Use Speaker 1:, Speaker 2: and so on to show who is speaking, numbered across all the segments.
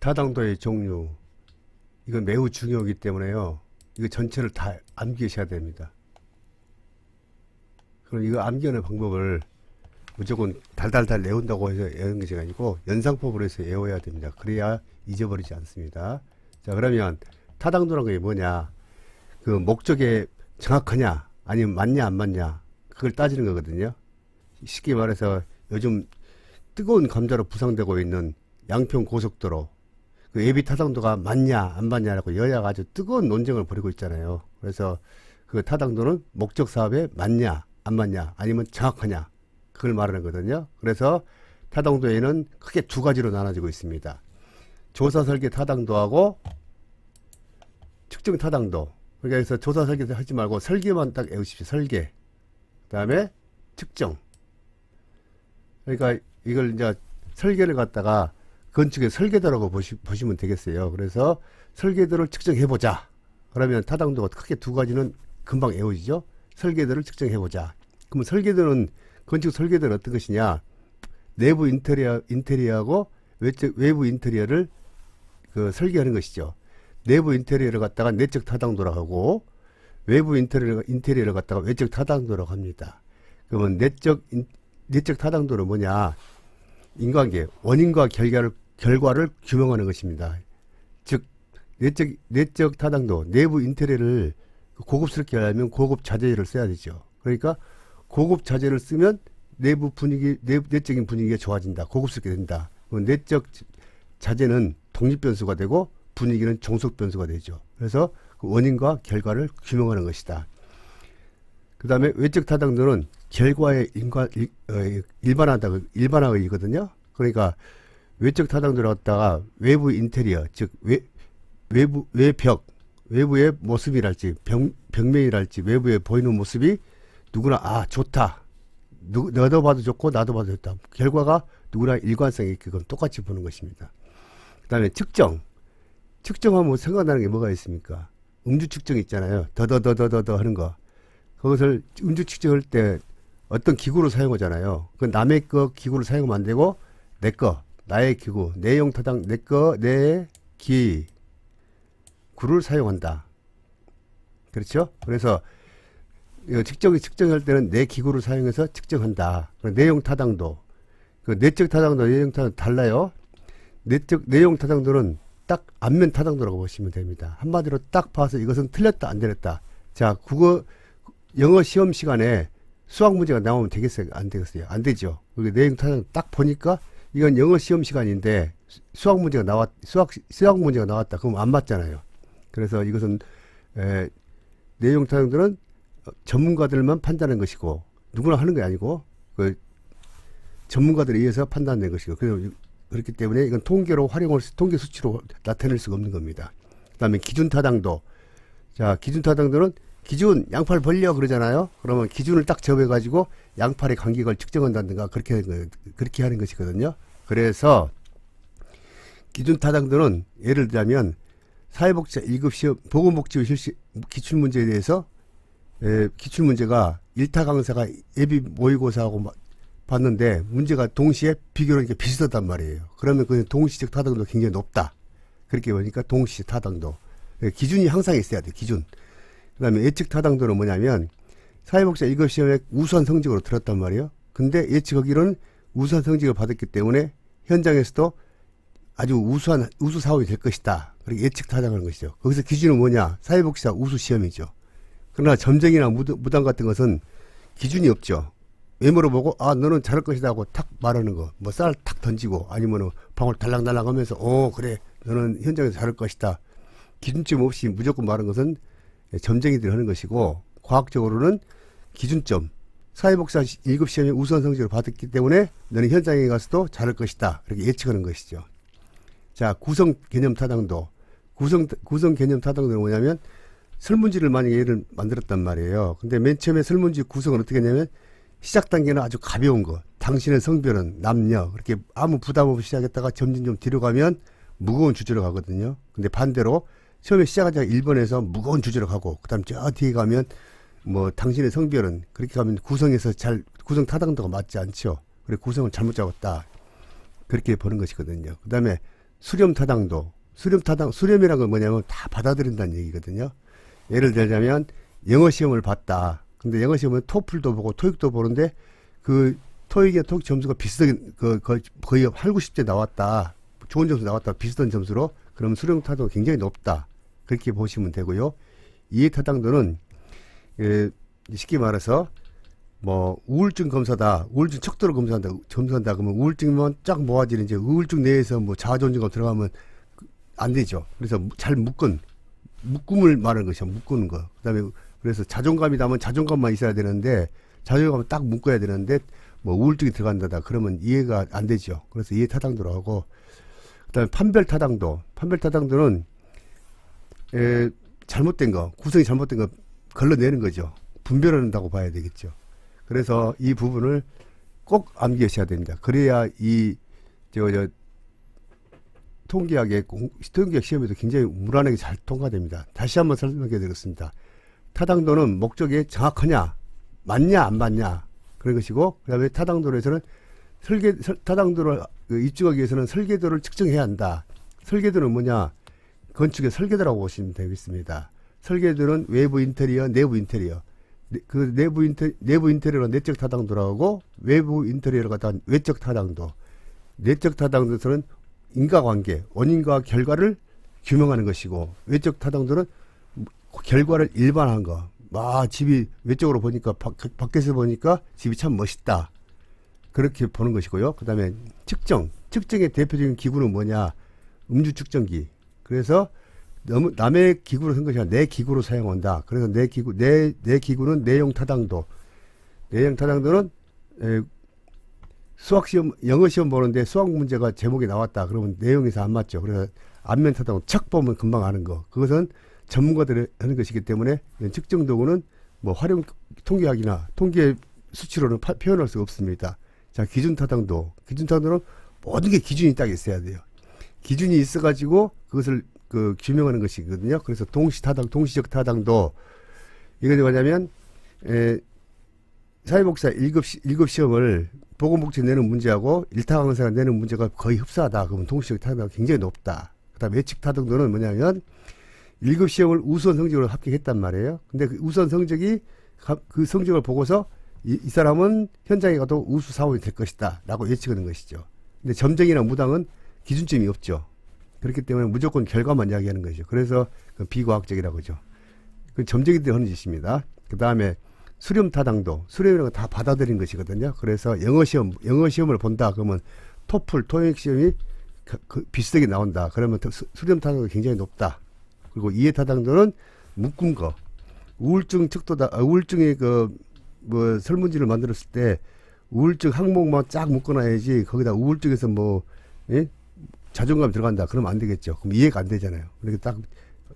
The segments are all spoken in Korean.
Speaker 1: 타당도의 종류 이건 매우 중요하기 때문에요. 이거 전체를 다 암기하셔야 됩니다. 그럼 이거 암기하는 방법을 무조건 달달달 외운다고 해서 외우는 것이 아니고 연상법으로 해서 외워야 됩니다. 그래야 잊어버리지 않습니다. 자 그러면 타당도라는 게 뭐냐? 그 목적에 정확하냐 아니면 맞냐 안 맞냐 그걸 따지는 거거든요. 쉽게 말해서 요즘 뜨거운 감자로 부상되고 있는 양평 고속도로 그 예비 타당도가 맞냐 안 맞냐라고 여야가 아주 뜨거운 논쟁을 벌이고 있잖아요. 그래서 그 타당도는 목적 사업에 맞냐 안 맞냐 아니면 정확하냐 그걸 말하는 거거든요. 그래서 타당도에는 크게 두 가지로 나눠지고 있습니다. 조사 설계 타당도하고 측정 타당도. 그래서 조사 설계 하지 말고 설계만 딱 외우십시오. 설계. 그다음에 측정. 그러니까 이걸 이제 설계를 갖다가 건축의 설계도라고 보시, 보시면 되겠어요. 그래서 설계도를 측정해 보자. 그러면 타당도가 크게 두 가지는 금방 외워지죠. 설계도를 측정해 보자. 그러면 설계도는 건축 설계도는 어떤 것이냐? 내부 인테리어 인테리어하고 외적, 외부 인테리어를 그 설계하는 것이죠. 내부 인테리어를 갖다가 내적 타당도라고 하고 외부 인테리어 인테리어를 갖다가 외적 타당도라고 합니다. 그러면 내적 인, 내적 타당도는 뭐냐? 인관계 원인과 결과를 결과를 규명하는 것입니다. 즉 내적 내적 타당도 내부 인테리어를 고급스럽게 하려면 고급 자재를 써야 되죠. 그러니까 고급 자재를 쓰면 내부 분위기 내, 내적인 분위기가 좋아진다. 고급스럽게 된다. 내적 자재는 독립 변수가 되고 분위기는 종속 변수가 되죠. 그래서 그 원인과 결과를 규명하는 것이다. 그 다음에 외적 타당도는 결과의 인과, 일, 어, 일반화다, 일반화의거든요. 그러니까 외적 타당도를 갖다가 외부 인테리어, 즉, 외, 외부, 외벽, 외부의 모습이랄지, 벽, 벽면이랄지, 외부에 보이는 모습이 누구나, 아, 좋다. 누, 너도 봐도 좋고, 나도 봐도 좋다. 결과가 누구나 일관성이 그건 똑같이 보는 것입니다. 그 다음에 측정. 측정하면 생각나는 게 뭐가 있습니까? 음주 측정 있잖아요. 더더더더더더 하는 거. 그것을 음주 측정할 때 어떤 기구를 사용하잖아요. 그 남의 거 기구를 사용하면 안 되고 내 거, 나의 기구, 내용 타당 내 거, 내 기구를 사용한다. 그렇죠? 그래서 이거 측정 측정할 때는 내 기구를 사용해서 측정한다. 내용 타당도, 그 내적 타당도, 내용 타당 달라요. 내적 내용 타당도는 딱 안면 타당도라고 보시면 됩니다. 한마디로 딱 봐서 이것은 틀렸다 안 틀렸다. 자 국어 영어 시험 시간에 수학 문제가 나오면 되겠어요? 안 되겠어요? 안 되죠. 그게 내용 타당 딱 보니까 이건 영어 시험 시간인데 수학 문제가 나왔 수학 수학 문제가 나왔다. 그럼 안 맞잖아요. 그래서 이것은 에, 내용 타당들은 전문가들만 판단하는 것이고 누구나 하는 게 아니고 그 전문가들에 의해서 판단된 것이고 그래서 그렇기 때문에 이건 통계로 활용을 통계 수치로 나타낼 수가 없는 겁니다. 그다음에 기준 타당도 자 기준 타당도는 기준 양팔 벌려 그러잖아요. 그러면 기준을 딱 접해 가지고 양팔의 간격을 측정한다든가 그렇게 그렇게 하는 것이거든요. 그래서 기준 타당도는 예를 들자면 사회복지사 1급 시험 보건복지부 실시 기출 문제에 대해서 에, 기출 문제가 일타 강사가 예비 모의고사하고 봤는데 문제가 동시에 비교로 이렇게 비슷하단 말이에요. 그러면 그 동시적 타당도 굉장히 높다. 그렇게 보니까 동시 타당도 기준이 항상 있어야 돼. 기준. 그다음에 예측 타당도는 뭐냐면 사회복지사 1급 시험에 우수한 성적으로 들었단 말이에요. 근데 예측하기로는 우수한 성적을 받았기 때문에 현장에서도 아주 우수한 우수 사업이 될 것이다. 그렇게 예측 타당하는 것이죠. 거기서 기준은 뭐냐? 사회복지사 우수 시험이죠. 그러나 점쟁이나 무당 같은 것은 기준이 없죠. 외모로 보고 아 너는 잘할 것이다 하고 탁 말하는 거 뭐 쌀 탁 던지고 아니면은 방울 달랑달랑 하면서 어 그래 너는 현장에서 잘할 것이다 기준점 없이 무조건 말하는 것은 점쟁이들이 하는 것이고 과학적으로는 기준점 사회복사 1급 시험에 우수한 성적을 받았기 때문에 너는 현장에 가서도 잘할 것이다 이렇게 예측하는 것이죠 자 구성 개념 타당도 구성 구성 개념 타당도는 뭐냐면 설문지를 만약에 예를 만들었단 말이에요 근데 맨 처음에 설문지 구성을 어떻게 했냐면 시작 단계는 아주 가벼운 거. 당신의 성별은 남녀. 그렇게 아무 부담 없이 시작했다가 점점 좀 뒤로 가면 무거운 주제로 가거든요. 근데 반대로 처음에 시작하자 1번에서 무거운 주제로 가고 그다음 저 뒤에 가면 뭐 당신의 성별은 그렇게 가면 구성에서 잘 구성 타당도가 맞지 않죠. 그래 구성을 잘못 잡았다. 그렇게 보는 것이거든요. 그다음에 수렴 타당도. 수렴 타당, 수렴이라는 건 뭐냐면 다 받아들인다는 얘기거든요. 예를 들자면 영어 시험을 봤다. 근데 영어 시험은 토플도 보고 토익도 보는데 그 토익의 토익 점수가 비슷하게 그, 그 거의 8, 90대 나왔다. 좋은 점수 나왔다. 비슷한 점수로 그러면 수렴 타당도 굉장히 높다. 그렇게 보시면 되고요. 이해 타당도는 예, 쉽게 말해서 뭐 우울증 검사다, 우울증 척도를 검사한다, 검사한다 그러면 우울증만 쫙 모아지는 이제 우울증 내에서 뭐 자아존중감 들어가면 그- 안 되죠. 그래서 잘 묶은 묶음을 말하는 것이죠. 묶는 거. 그다음에 그래서 자존감이다면 자존감만 있어야 되는데 자존감을 딱 묶어야 되는데 뭐 우울증이 들어간다다 그러면 이해가 안 되죠. 그래서 이해 타당도로 하고 그다음에 판별 타당도. 판별 타당도는 에, 잘못된 거, 구성이 잘못된 거 걸러내는 거죠. 분별한다고 봐야 되겠죠. 그래서 이 부분을 꼭 암기하셔야 됩니다. 그래야 이, 저, 저, 통계학의, 공- 통계학 시험에도 굉장히 무난하게 잘 통과됩니다. 다시 한번 설명해 드리겠습니다. 타당도는 목적에 정확하냐, 맞냐, 안 맞냐, 그런 것이고, 그 다음에 타당도에서는 설계, 설- 타당도를 그 입증하기 위해서는 설계도를 측정해야 한다. 설계도는 뭐냐? 건축의 설계도라고 보시면 되겠습니다. 설계도는 외부 인테리어, 내부 인테리어. 네- 그 내부 인테 내부 인테리어가 내적 타당도라고 외부 인테리어가 다 외적 타당도. 내적 타당도에서는 인과관계, 원인과 결과를 규명하는 것이고 외적 타당도는 결과를 일반화한 거. 아 집이 외적으로 보니까 밖, 밖에서 보니까 집이 참 멋있다. 그렇게 보는 것이고요. 그 다음에 측정, 측정의 대표적인 기구는 뭐냐? 음주 측정기. 그래서 너무 남의 기구로 쓴 것이 아니라 내 기구로 사용한다. 그래서 내 기구, 내, 내 기구는 내용 타당도. 내용 타당도는 에, 수학 시험, 영어 시험 보는데 수학 문제가 제목이 나왔다. 그러면 내용에서 안 맞죠. 그래서 안면 타당도 척 보면 금방 아는 거. 그것은 전문가들이 하는 것이기 때문에 측정 도구는 뭐 활용 통계학이나 통계 수치로는 파- 표현할 수가 없습니다. 자, 기준 타당도. 기준 타당도는 모든 게 기준이 딱 있어야 돼요. 기준이 있어가지고 그것을 그 규명하는 것이거든요. 그래서 동시 타당, 동시적 타당도 이건 뭐냐면 에, 사회복사 1급, 시, 1급 시험을 보건복지 내는 문제하고 일타 강사가 내는 문제가 거의 흡사하다. 그러면 동시적 타당도가 굉장히 높다. 그 다음 예측 타당도는 뭐냐면 1급 시험을 우수한 성적으로 합격했단 말이에요. 근데 그 우수한 성적이 가- 그 성적을 보고서 이, 이 사람은 현장에 가도 우수 사원이 될 것이다. 라고 예측하는 것이죠. 근데 점쟁이나 무당은 기준점이 없죠. 그렇기 때문에 무조건 결과만 이야기하는 거죠. 그래서 그 비과학적이라고 하죠. 그 점쟁이들이 하는 짓입니다. 그 다음에 수렴 타당도, 수렴이라는 건다 받아들인 것이거든요. 그래서 영어 시험, 영어 시험을 본다. 그러면 토플, 토익 시험이 그, 그 비슷하게 나온다. 그러면 더 수- 수렴 타당도가 굉장히 높다. 그리고 이해 타당도는 묶은 거. 우울증 측도다, 아, 우울증의 그, 뭐, 설문지를 만들었을 때 우울증 항목만 쫙 묶어놔야지 거기다 우울증에서 뭐, 예? 자존감 들어간다. 그러면 안 되겠죠. 그럼 이해가 안 되잖아요. 그렇게 딱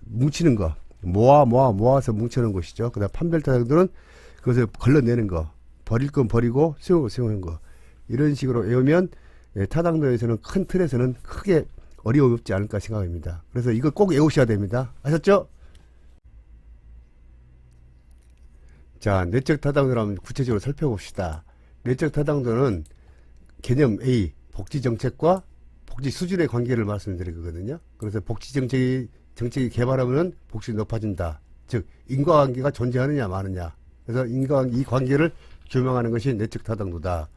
Speaker 1: 뭉치는 거. 모아, 모아, 모아서 뭉쳐놓은 것이죠. 그 다음 판별 타당도는 그것을 걸러내는 거. 버릴 건 버리고 수용을 수용하는 거. 이런 식으로 외우면 예, 타당도에서는 큰 틀에서는 크게 어려움이 없지 않을까 생각합니다. 그래서 이거 꼭 외우셔야 됩니다. 아셨죠? 자, 내적 타당도를 한번 구체적으로 살펴봅시다. 내적 타당도는 개념 A, 복지 정책과 복지 수준의 관계를 말씀드리거든요. 그래서 복지 정책이 정책이 개발하면 복지가 높아진다. 즉 인과관계가 존재하느냐 마느냐. 그래서 인과 이 관계를 규명하는 것이 내적 타당도다.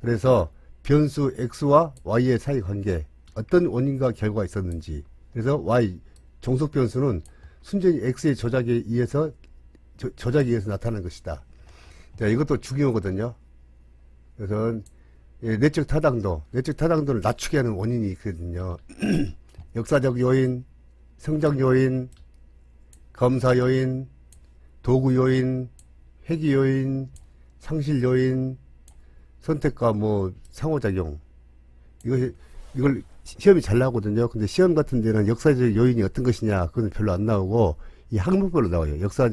Speaker 1: 그래서 변수 x와 y의 사이 관계 어떤 원인과 결과가 있었는지. 그래서 y 종속 변수는 순전히 x의 조작에 의해서 저, 조 작에 의해서 나타나는 것이다. 자, 이것도 중요하거든요. 그래서 예, 내적 타당도, 내적 타당도를 낮추게 하는 원인이 있거든요. 역사적 요인, 성장 요인, 검사 요인, 도구 요인, 회기 요인, 상실 요인, 선택과 뭐 상호작용. 이거 이걸 시험이 잘 나오거든요. 근데 시험 같은 데는 역사적 요인이 어떤 것이냐 그건 별로 안 나오고 이 항목별로 나와요. 역사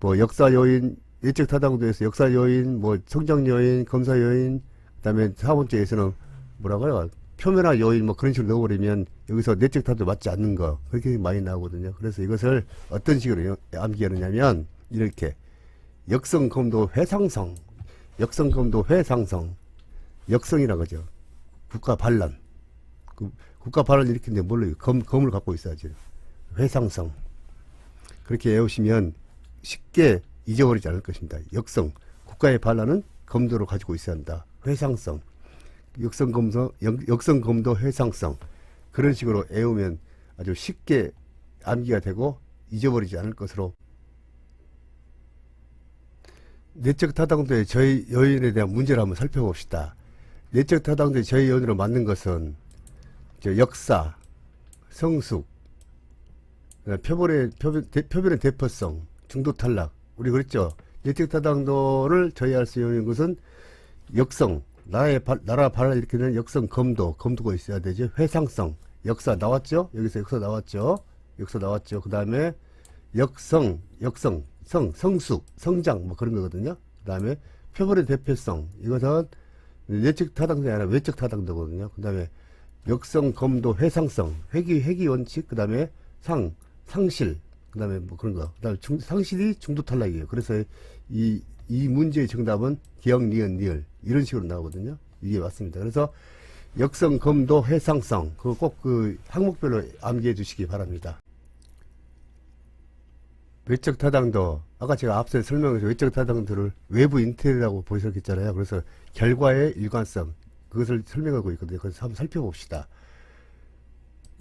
Speaker 1: 뭐 역사 요인, 예측 타당도에서 역사 요인, 뭐 성장 요인, 검사 요인, 그다음에 사 번째에서는 뭐라고요? 표면화 요인 뭐 그런 식으로 넣어버리면 여기서 내적 타도 맞지 않는 거 그렇게 많이 나오거든요. 그래서 이것을 어떤 식으로 여- 암기하느냐면 이렇게 역성검도 회상성, 역성검도 회상성, 역성이라고 하죠. 국가 반란. 그 국가 발언을 일으키는데 뭘로 검, 검을 갖고 있어야지. 회상성. 그렇게 외우시면 쉽게 잊어버리지 않을 것입니다. 역성. 국가의 반란은 검도로 가지고 있어야 한다. 회상성. 역성 검도, 역성 검도 회상성. 그런 식으로 외우면 아주 쉽게 암기가 되고 잊어버리지 않을 것으로 내적 타당도의 저희 여인에 대한 문제를 한번 살펴봅시다. 내적 타당도의 저희 여인으로 맞는 것은 저 역사, 성숙, 어, 표본의 표본, 대, 표본의 대표성, 중도 탈락. 우리 그랬죠. 내적 타당도를 저해할 수 있는 것은 역성, 나라의 발, 나라 발을 일으키는 역성 검도, 검도가 있어야 되죠. 회상성, 역사 나왔죠? 여기서 역사 나왔죠? 역사 나왔죠. 그 다음에 역성, 역성, 성, 성숙, 성장 뭐 그런 거거든요. 그 다음에 표본의 대표성 이것은 내적 타당도가 아니라 외적 타당도거든요. 그 다음에 역성, 검도, 회상성, 회귀, 회귀 원칙, 그 다음에 상, 상실, 그 다음에 뭐 그런 거. 그 다음에 중, 상실이 중도 탈락이에요. 그래서 이, 이 문제의 정답은 기억, 니은, 니을. 이런 식으로 나오거든요. 이게 맞습니다. 그래서 역성, 검도, 회상성. 그거 꼭 그 항목별로 암기해 주시기 바랍니다. 외적 타당도 아까 제가 앞서 설명해서 외적 타당도를 외부 인테리어라고 보셨겠잖아요. 그래서 결과의 일관성 그것을 설명하고 있거든요. 그래서 한번 살펴봅시다.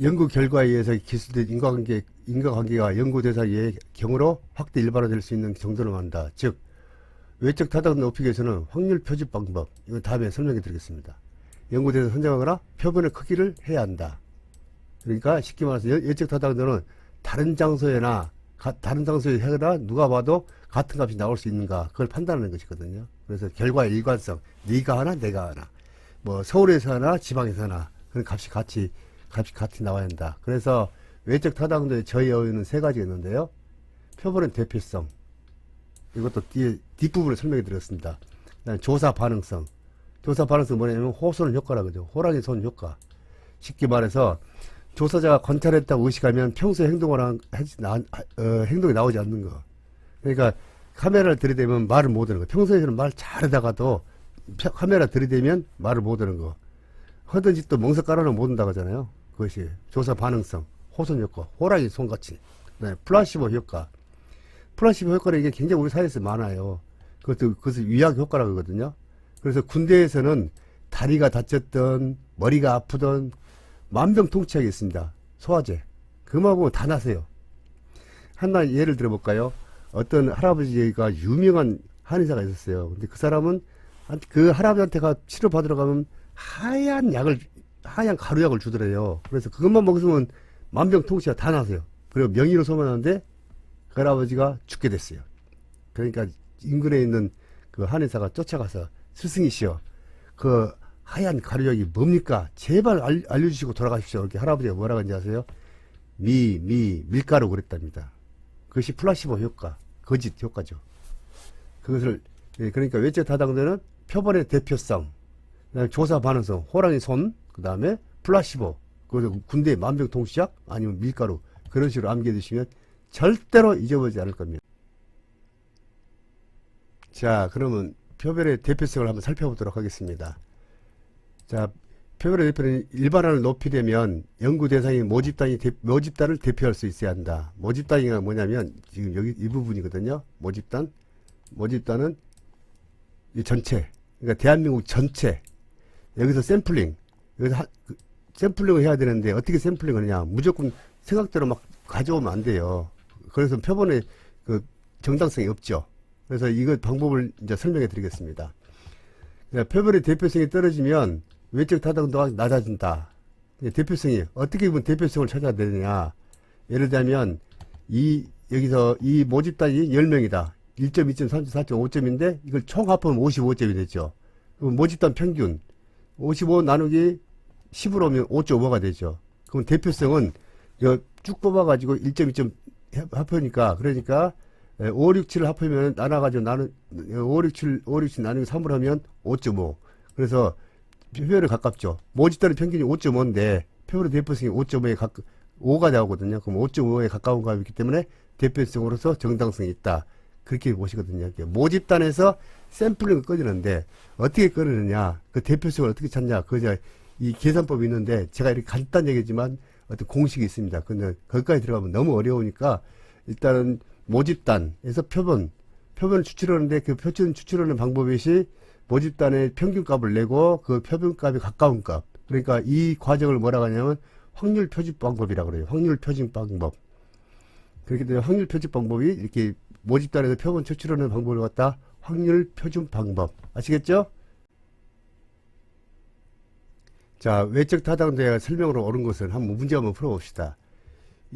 Speaker 1: 연구 결과에 의해서 기술된 인과관계 인과관계가 연구 대상의 경우로 확대 일반화될 수 있는 정도로 만다. 즉 외적 타당도 높이기 위해서는 확률 표집 방법 이건 다음에 설명해 드리겠습니다. 연구 대상 선정하거나 표본의 크기를 해야 한다. 그러니까 쉽게 말해서 여- 외적 타당도는 다른 장소에나 가- 다른 장소에 해거나 누가 봐도 같은 값이 나올 수 있는가 그걸 판단하는 것이거든요. 그래서 결과의 일관성 네가 하나 내가 하나 뭐 서울에서 하나 지방에서 하나 그런 값이 같이 값이 같이 나와야 한다. 그래서 외적 타당도의 저희 어휘는 세 가지가 있는데요. 표본의 대표성 이것도 뒤에 뒷부분에 설명해 드렸습니다. 조사 반응성 조사 반응성 뭐냐면 호소는 효과라 그죠. 호랑이 손 효과 쉽게 말해서 조사자가 관찰했다고 의식하면 평소에 행동을 한, 어, 행동이 나오지 않는 거. 그러니까 카메라를 들이대면 말을 못 하는 거. 평소에는 말 잘하다가도 펴- 카메라 들이대면 말을 못 하는 거. 하던 짓도 멍석 깔아놓으면 못 한다고 하잖아요. 그것이 조사 반응성, 호선 효과, 호랑이 손같이. 네, 플라시보 효과. 플라시보 효과는 이게 굉장히 우리 사회에서 많아요. 그것도, 그것을 위약 효과라고 하거든요. 그래서 군대에서는 다리가 다쳤던, 머리가 아프던, 만병통치약이 있습니다. 소화제. 그만 보면 다 나세요. 하나 예를 들어볼까요? 어떤 할아버지가 유명한 한의사가 있었어요. 근데 그 사람은 한- 그 할아버지한테 가 치료받으러 가면 하얀 약을, 하얀 가루약을 주더래요. 그래서 그것만 먹으면 만병통치약 다 나세요. 그리고 명의로 소문하는데 그 할아버지가 죽게 됐어요. 그러니까 인근에 있는 그 한의사가 쫓아가서 스승이시여 그 하얀 가루약이 뭡니까? 제발 알, 알려주시고 돌아가십시오. 이렇게 할아버지가 뭐라고 하는지 아세요? 미, 미, 밀가루 그랬답니다. 그것이 플라시보 효과, 거짓 효과죠. 그것을, 예, 그러니까 외적 타당도는 표본의 대표성, 조사 반응성, 호랑이 손, 그 다음에 플라시보, 그 군대의 만병통치약, 아니면 밀가루, 그런 식으로 암기해 두시면 절대로 잊어버리지 않을 겁니다. 자, 그러면 표본의 대표성을 한번 살펴보도록 하겠습니다. 자, 표본의 대표는 일반화를 높이려면 연구 대상인 모집단이 대, 모집단을 대표할 수 있어야 한다. 모집단이가 뭐냐면 지금 여기 이 부분이거든요. 모집단. 모집단은 이 전체. 그러니까 대한민국 전체. 여기서 샘플링. 여기서 하, 그, 샘플링을 해야 되는데 어떻게 샘플링을 하냐. 무조건 생각대로 막 가져오면 안 돼요. 그래서 표본의 그 정당성이 없죠. 그래서 이거 방법을 이제 설명해 드리겠습니다. 그러니까 표본의 대표성이 떨어지면 외적 타당도가 낮아진다. 대표성이 어떻게 보면 대표성을 찾아야 되느냐. 예를 들면 이 여기서 이 모집단이 10명이다. 1점, 2점, 3점, 4점, 5점인데 이걸 총 합하면 55점이 됐죠. 모집단 평균 55 나누기 10으로 오면 5.5가 되죠. 그럼 대표성은 이거 쭉 뽑아가지고 1점, 2점 합하니까 그러니까 5, 6, 7을 합하면 나눠가지고 나누 5, 6, 7, 5, 6, 7 나누기 3으로 하면 5.5. 그래서 표현에 가깝죠. 모집단의 평균이 5.5인데 표본의 대표성이 5.5에 가까 5가 나오거든요. 그럼 5.5에 가까운 값이기 때문에 대표성으로서 정당성이 있다. 그렇게 보시거든요. 모집단에서 샘플링을 꺼내는데 어떻게 꺼내느냐, 그 대표성을 어떻게 찾냐, 그 이제 이 계산법이 있는데 제가 이렇게 간단 얘기지만 어떤 공식이 있습니다. 근데 거기까지 들어가면 너무 어려우니까 일단은 모집단에서 표본, 표본을 추출하는데 그 표준 추출하는 방법이 모집단의 평균값을 내고 그 표준값이 가까운 값. 그러니까 이 과정을 뭐라고 하냐면 확률 표준 방법이라고 그래요. 확률 표준 방법. 그렇기 때문에 확률 표준 방법이 이렇게 모집단에서 표본 추출하는 방법을 갖다 확률 표준 방법. 아시겠죠? 자, 외적 타당도에 설명으로 옳은 것은 한번 문제 한번 풀어봅시다.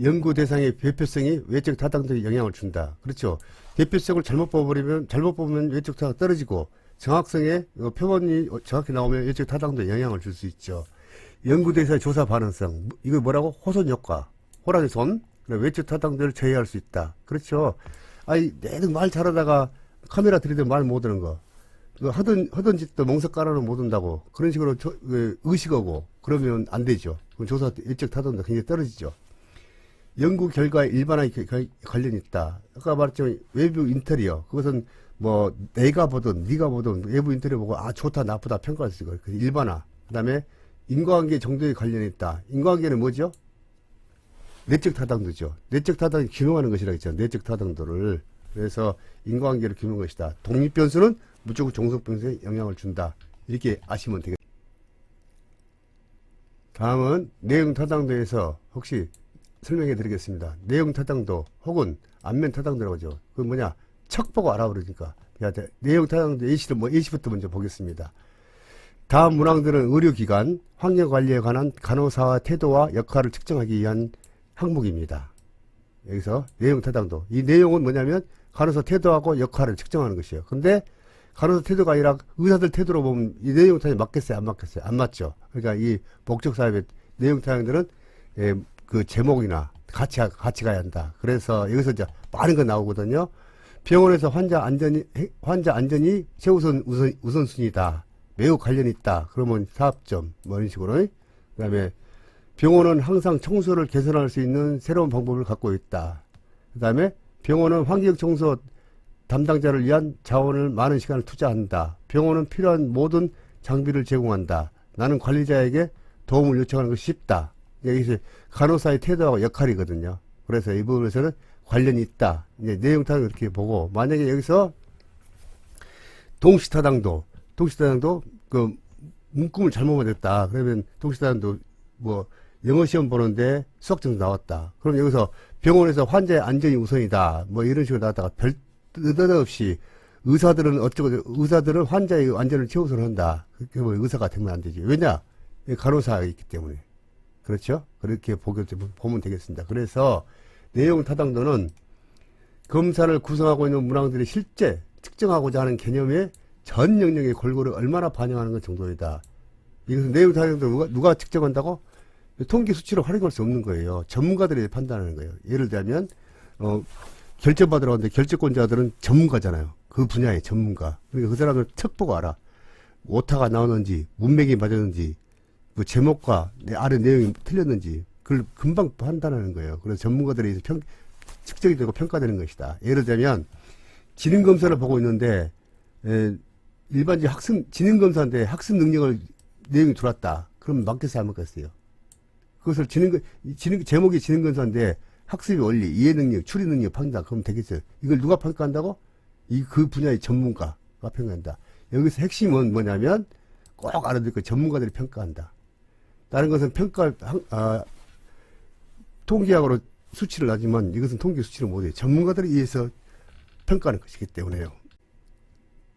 Speaker 1: 연구 대상의 대표성이 외적 타당도에 영향을 준다. 그렇죠. 대표성을 잘못 뽑아버리면, 잘못 뽑으면 외적 타당 떨어지고, 정확성에 어, 표본이 정확히 나오면 외적 타당도에 영향을 줄 수 있죠. 연구 대상의 조사 반응성. 이거 뭐라고? 호손 효과. 호랑이 손. 외적 타당도를 제어할 수 있다. 그렇죠. 아니, 내는 말 잘하다가 카메라 들이대면 말 못하는 거. 그 하던, 하던 짓도 멍석 깔아놓으면 못 온다고. 그런 식으로 저, 그 의식하고 그러면 안 되죠. 그럼 조사 일적 타던도 굉장히 떨어지죠. 연구 결과에 겨- 관련이 있다. 아까 말했지만 외부 인테리어. 그것은 뭐 내가 보든 네가 보든 외부 인테리어 보고 아 좋다 나쁘다 평가할 수 있고 일반화. 그다음에 인과관계 정도에 관련이 있다. 인과관계는 뭐죠? 내적 타당도죠. 내적 타당이 규명하는 것이라고 했죠. 내적 타당도를. 그래서 인과관계를 규명한 것이다. 독립 변수는 무조건 종속변수에 영향을 준다. 이렇게 아시면 되겠습니다. 다음은 내용 타당도에서 혹시 설명해 드리겠습니다. 내용 타당도 혹은 안면 타당도라고 하죠. 그 뭐냐 척 보고 알아 그러니까 내용 타당도 예시를 뭐 예시부터 먼저 보겠습니다. 다음 문항들은 의료기관, 환경관리에 관한 간호사와 태도와 역할을 측정하기 위한 항목입니다. 여기서 내용 타당도. 이 내용은 뭐냐면 간호사 태도하고 역할을 측정하는 것이에요. 근데 간호사 태도가 아니라 의사들 태도로 보면 이 내용 타당이 맞겠어요? 안 맞겠어요? 안 맞죠. 그러니까 이 복적사업의 내용 타당들은 예, 그 제목이나 같이, 가- 같이 가야 한다. 그래서 여기서 이제 많은 거 나오거든요. 병원에서 환자 안전이, 환자 안전이 최우선 우선, 우선순위다. 매우 관련 있다. 그러면 사업점, 뭐 이런 식으로. 그 다음에 병원은 항상 청소를 개선할 수 있는 새로운 방법을 갖고 있다. 그 다음에 병원은 환경 청소 담당자를 위한 자원을 많은 시간을 투자한다. 병원은 필요한 모든 장비를 제공한다. 나는 관리자에게 도움을 요청하는 것이 쉽다. 여기서 간호사의 태도하고 역할이거든요. 그래서 이 부분에서는 관련이 있다. 이제 내용타를 이렇게 보고 만약에 여기서 동시타당도, 동시타당도 그 문구를 잘못 맞았다. 그러면 동시타당도 뭐 영어 시험 보는데 수학 점수 나왔다. 그럼 여기서 병원에서 환자의 안전이 우선이다. 뭐 이런 식으로 나왔다가 별 느닷없이 의사들은 어쩌고 의사들은 환자의 안전을 최우선한다. 그렇게 뭐 의사가 되면 안 되지. 왜냐? 간호사가 있기 때문에. 그렇죠? 그렇게 보면 되겠습니다. 그래서 내용 타당도는 검사를 구성하고 있는 문항들이 실제 측정하고자 하는 개념의 전 영역의 골고루 얼마나 반영하는 것 정도이다. 이것은 내용 타당도 누가, 누가 측정한다고? 통계 수치로 활용할 수 없는 거예요. 전문가들이 판단하는 거예요. 예를 들면, 어, 결정받으러 왔는데 결정권자들은 전문가잖아요. 그 분야의 전문가. 그러니까 그 사람을 척 보고 알아. 오타가 나오는지, 문맥이 맞았는지, 그 제목과 내 아래 내용이 틀렸는지, 그걸 금방 판단하는 거예요. 그래서 전문가들이 평, 측정이 되고 평가되는 것이다. 예를 들면, 지능검사를 보고 있는데, 에, 일반적인 학습, 지능검사인데 학습 능력을 내용이 들어왔다. 그럼 맞겠어요? 안 맞겠어요? 그것을 지능, 지능, 제목이 지능검사인데 학습의 원리, 이해 능력, 추리 능력 판다. 그럼 되겠어요. 이걸 누가 평가한다고? 이 그 분야의 전문가가 평가한다. 여기서 핵심은 뭐냐면 꼭 알아둘 거 전문가들이 평가한다. 다른 것은 평가, 한- 아, 통계학으로 수치를 놔주면 이것은 통계 수치를 못해요. 전문가들에 의해서 평가하는 것이기 때문에요.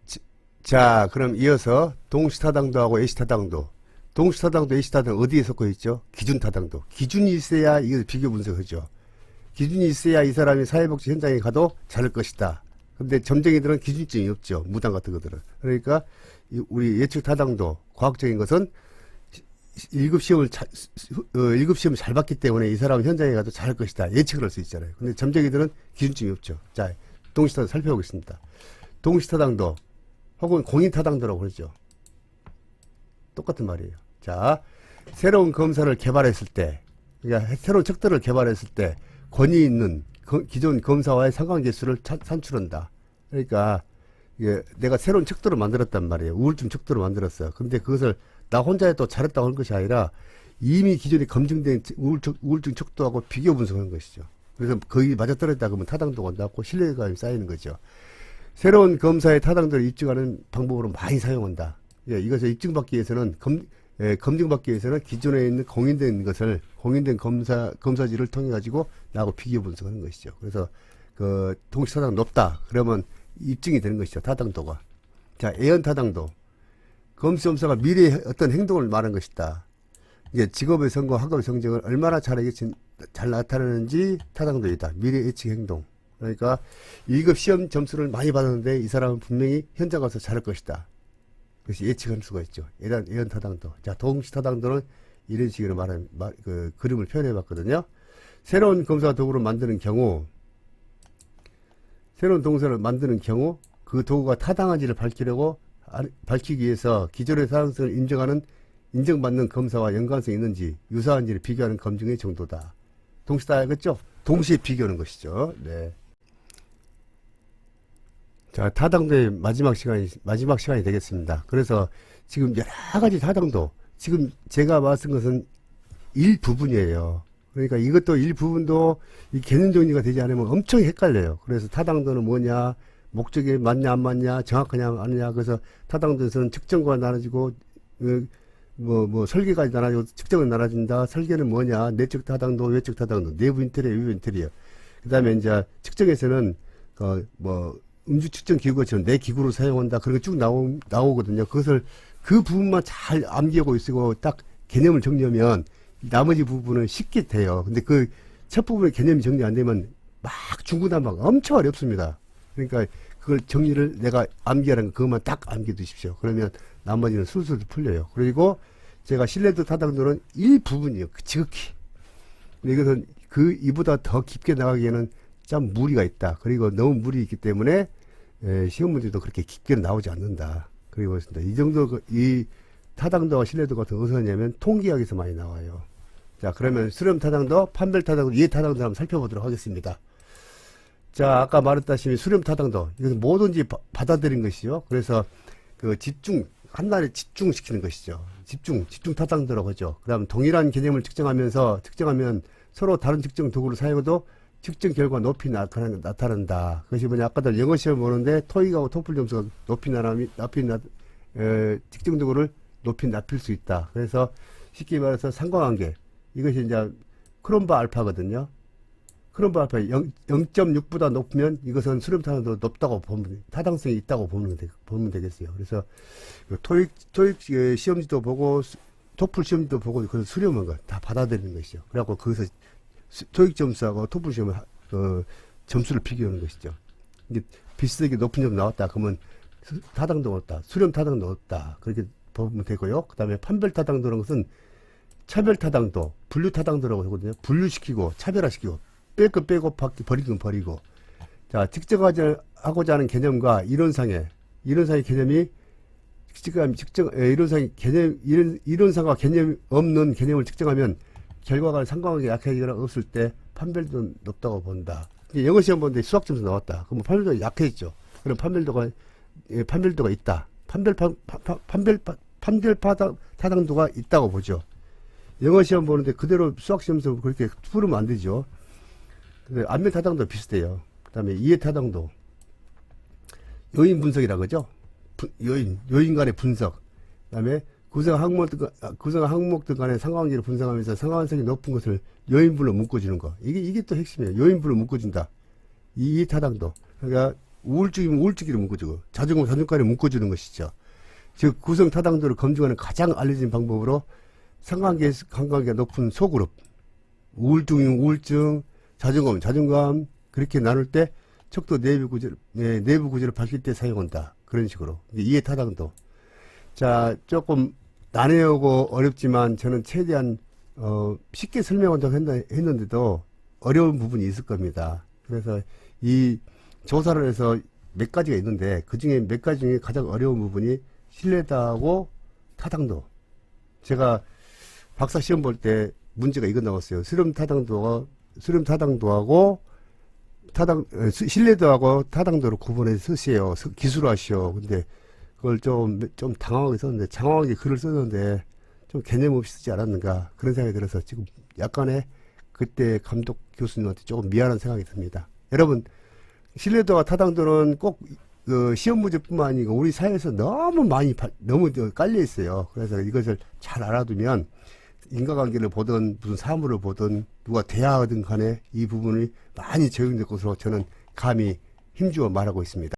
Speaker 1: 자, 자, 그럼 이어서 동시타당도하고 A시타당도. 동시타당도, A시타당 어디에 속해 있죠? 기준타당도. 기준이 있어야 이걸 비교 분석하죠. 기준이 있어야 이 사람이 사회복지 현장에 가도 잘할 것이다. 근데 점쟁이들은 기준점이 없죠. 무당 같은 것들은. 그러니까 이 우리 예측 타당도, 과학적인 것은 1급 시험을 잘, 어, 1급 시험을 잘 봤기 때문에 이 사람은 현장에 가도 잘할 것이다. 예측을 할 수 있잖아요. 근데 점쟁이들은 기준점이 없죠. 자, 동시타당 살펴보겠습니다. 동시타당도 혹은 공인타당도라고 그러죠. 똑같은 말이에요. 자, 새로운 검사를 개발했을 때, 그러니까 새로운 척도를 개발했을 때 권위 있는 거- 기존 검사와의 상관계수를 차- 산출한다. 그러니까 이게 내가 새로운 척도를 만들었단 말이에요. 우울증 척도를 만들었어. 근데 그것을 나 혼자 또 잘했다고 하는 것이 아니라 이미 기존에 검증된 우울증, 우울증 척도하고 비교 분석하는 것이죠. 그래서 거의 맞아떨어졌다 그러면 타당도가 낮고 신뢰감이 쌓이는 거죠. 새로운 검사의 타당도를 입증하는 방법으로 많이 사용한다. 예, 이것을 입증받기 위해서는 검, 예, 검증받기 위해서는 기존에 있는 공인된 것을 공인된 검사 검사지를 통해 가지고 나하고 비교 분석하는 것이죠. 그래서 그 동시 타당 높다 그러면 입증이 되는 것이죠. 타당도가. 자, 애연 타당도. 검수검사가 미래의 어떤 행동을 말한 것이다. 이제 직업의 성과, 학업의 성적을 얼마나 잘, 잘 나타내는지 타당도이다. 미래 예측 행동. 그러니까 2급 시험 점수를 많이 받았는데 이 사람은 분명히 현장 가서 잘할 것이다. 그래서 예측할 수가 있죠. 예단, 예언 타당도. 자, 동시 타당도는 이런 식으로 말한, 말, 그, 그림을 표현해 봤거든요. 새로운 검사 도구를 만드는 경우, 새로운 동사를 만드는 경우, 그 도구가 타당한지를 밝히려고, 아- 밝히기 위해서 기존의 타당성을 인정하는, 인정받는 검사와 연관성이 있는지, 유사한지를 비교하는 검증의 정도다. 동시 다 알겠죠? 동시에 비교하는 것이죠. 네. 자, 타당도의 마지막 시간이, 마지막 시간이 되겠습니다. 그래서 지금 여러 가지 타당도, 지금 제가 말씀 것은 일부분이에요. 그러니까 이것도 일부분도 이 개념 정리가 되지 않으면 엄청 헷갈려요. 그래서 타당도는 뭐냐, 목적이 맞냐, 안 맞냐, 정확하냐, 아니냐. 그래서 타당도에서는 측정과 나눠지고, 그, 뭐, 뭐, 설계까지 나눠지고, 측정은 나눠진다. 설계는 뭐냐, 내적 타당도, 외적 타당도, 내부 인테리어, 외부 인테리어. 그 다음에 이제 측정에서는, 그, 뭐, 음주 측정 기구처럼 내 기구를 사용한다. 그런 게 쭉 나오, 나오거든요. 그것을 그 부분만 잘 암기하고 있고 딱 개념을 정리하면 나머지 부분은 쉽게 돼요. 근데 그 첫 부분의 개념이 정리 안 되면 막 중구난방 엄청 어렵습니다. 그러니까 그걸 정리를 내가 암기하는 거 그것만 딱 암기해 두십시오. 그러면 나머지는 술술 풀려요. 그리고 제가 신뢰도 타당도는 일부분이에요. 그 지극히. 이것은 그 이보다 더 깊게 나가기에는 참 무리가 있다. 그리고 너무 무리 있기 때문에 에, 시험 문제도 그렇게 깊게 나오지 않는다. 그리고 있습니다. 이 정도 그- 이 타당도와 신뢰도가 어디서 나냐면 통계학에서 많이 나와요. 자 그러면 수렴 타당도, 판별 타당도, 이해 타당도 한번 살펴보도록 하겠습니다. 자 아까 말했다시피 수렴 타당도 이것은 뭐든지 바- 받아들인 것이죠. 그래서 그 집중 한날에 집중시키는 것이죠. 집중 집중 타당도라고 하죠. 그 다음 동일한 개념을 측정하면서 측정하면 서로 다른 측정 도구를 사용해도 측정 결과 높이 나타난, 나타난다. 그것이 뭐냐, 아까도 영어 시험 보는데 토익하고 토플 점수가 높이 나람이, 높이 나, 에, 측정 도구를 높이 낮출 수 있다. 그래서 쉽게 말해서 상관관계. 이것이 이제 크롬바 알파거든요. 크롬바 알파 0, 0.6보다 높으면 이것은 수렴 타당도 높다고 보면, 타당성이 있다고 보면, 되, 보면 되겠어요. 그래서 그 토익, 토익 에, 시험지도 보고, 수- 토플 시험지도 보고, 그래서 수렴한 거다 받아들이는 것이죠. 그래갖고 거기서 수- 토익 점수하고 토플 시험을 하- 어, 점수를 비교하는 것이죠. 이게 비슷하게 높은 점 나왔다. 그러면 수- 타당도가 없다. 수렴 타당도 없다. 그렇게 보면 되고요. 그 다음에 판별 타당도라는 것은 차별 타당도, 분류 타당도라고 하거든요. 분류시키고 차별화시키고 뺄거 빼고 밖에 버리는 건 버리고 자 측정하자 하고자 하는 개념과 이론상의 이론상의 개념이 측정 측정 에, 이론상의 개념 이론 이론상과 개념 없는 개념을 측정하면 결과가 상관관계 약해지거나 없을 때 판별도 높다고 본다. 영어 시험 보는데 수학 점수 나왔다. 그러면 판별도가 약해졌죠. 그럼 판별도가 예, 판별도가 있다. 판별 판, 판, 판별 파- 판별 파당 타당도가 있다고 보죠. 영어 시험 보는데 그대로 수학 시험에서 그렇게 풀으면 안 되죠. 근데 안면 타당도 비슷해요. 그다음에 이해 타당도 요인 분석이라고 그러죠. 분- 요인 요인 간의 분석. 그다음에 구성 항목들 아, 구성 항목들 간의 상관관계를 분석하면서 상관성이 높은 것을 요인별로 묶어주는 거. 이게 이게 또 핵심이에요. 요인별로 묶어준다. 이, 이 타당도. 그러니까 우울증이면 우울증으로 묶어주고 자존감 자존감에 묶어주는 것이죠. 즉 구성 타당도를 검증하는 가장 알려진 방법으로 상관관계 상관관계가 높은 소그룹 우울증이면 우울증 자존감 자존감 그렇게 나눌 때 척도 내부 구조를 네, 내부 구조를 밝힐 때 사용한다. 그런 식으로 이해 타당도. 자, 조금 난해하고 어렵지만 저는 최대한 어, 쉽게 설명한다고 했는데도 어려운 부분이 있을 겁니다. 그래서 이 조사를 해서 몇 가지가 있는데 그 중에 몇 가지 중에 가장 어려운 부분이 신뢰도하고 타당도. 제가 박사 시험 볼 때 문제가 이거 나왔어요. 수렴 타당도가 수렴 타당도하고 타당 어, 수- 신뢰도하고 타당도를 구분해서 쓰세요. 서- 기술하시오. 근데 그걸 좀, 좀 당황하게 썼는데, 장황하게 글을 썼는데, 좀 개념 없이 쓰지 않았는가, 그런 생각이 들어서 지금 약간의 그때 감독 교수님한테 조금 미안한 생각이 듭니다. 여러분, 신뢰도와 타당도는 꼭, 그 시험 문제뿐만 아니고 우리 사회에서 너무 많이, 바- 너무 저 깔려 있어요. 그래서 이것을 잘 알아두면 인과관계를 보든 무슨 사물을 보든 누가 대화하든 간에 이 부분이 많이 적용될 것으로 저는 감히 힘주어 말하고 있습니다.